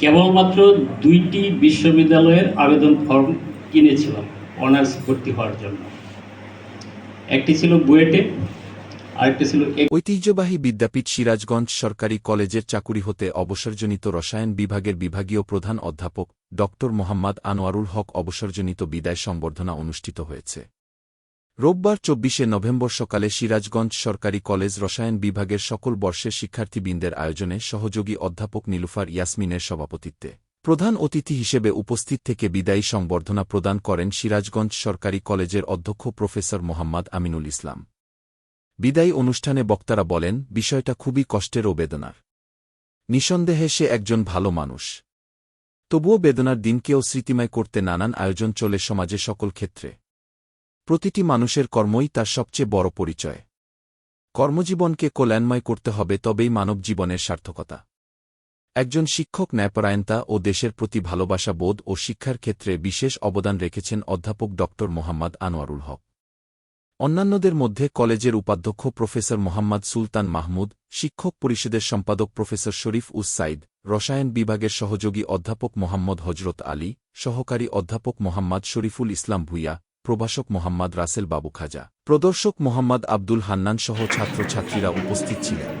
কেবলমাত্র দুইটি বিশ্ববিদ্যালয়ের আবেদন ফর্ম কিনেছিলাম, অনার্স ভর্তি হওয়ার জন্য। একটি ছিল বুয়েটে ছিল ঐতিহ্যবাহী বিদ্যাপীঠ সিরাজগঞ্জ সরকারি কলেজের চাকুরি হতে অবসরজনিত রসায়ন বিভাগের বিভাগীয় প্রধান অধ্যাপক ড মোহাম্মদ আনোয়ারুল হক অবসরজনিত বিদায় সংবর্ধনা অনুষ্ঠিত হয়েছে। রোববার চব্বিশে নভেম্বর সকালে সিরাজগঞ্জ সরকারি কলেজ রসায়ন বিভাগের সকল বর্ষের শিক্ষার্থীবৃন্দের আয়োজনে সহযোগী অধ্যাপক নীলুফার ইয়াসমিনের সভাপতিত্বে প্রধান অতিথি হিসেবে উপস্থিত থেকে বিদায়ী সংবর্ধনা প্রদান করেন সিরাজগঞ্জ সরকারি কলেজের অধ্যক্ষ প্রফেসর মোহাম্মদ আমিনুল ইসলাম। বিদায়ী অনুষ্ঠানে বক্তারা বলেন, বিষয়টা খুবই কষ্টের ও বেদনার। নিঃসন্দেহে সে একজন ভালো মানুষ। তবুও বেদনার দিনকেও স্মৃতিময় করতে নানান আয়োজন চলে সমাজে সকল ক্ষেত্রে। প্রতিটি মানুষের কর্মই তার সবচেয়ে বড় পরিচয়। কর্মজীবনকে কল্যাণময় করতে হবে তবেই মানব জীবনের সার্থকতা। একজন শিক্ষক ন্যায়পরায়ণতা ও দেশের প্রতি ভালোবাসা বোধ ও শিক্ষার ক্ষেত্রে বিশেষ অবদান রেখেছেন অধ্যাপক ড. মোহাম্মদ আনোয়ারুল হক। অন্যান্যদের মধ্যে কলেজের উপাধ্যক্ষ প্রফেসর মোহাম্মদ সুলতান মাহমুদ, শিক্ষক পরিষদের সম্পাদক প্রফেসর শরীফ উস সাইদ, রসায়ন বিভাগের সহযোগী অধ্যাপক মোহাম্মদ হজরত আলী, সহকারী অধ্যাপক মোহাম্মদ শরীফুল ইসলাম ভুইয়া প্রভাষক মোহাম্মদ রাসেল বাবু খাজা। প্রদর্শক মোহাম্মদ আব্দুল হান্নান সহ ছাত্রছাত্রীরা উপস্থিত ছিলেন।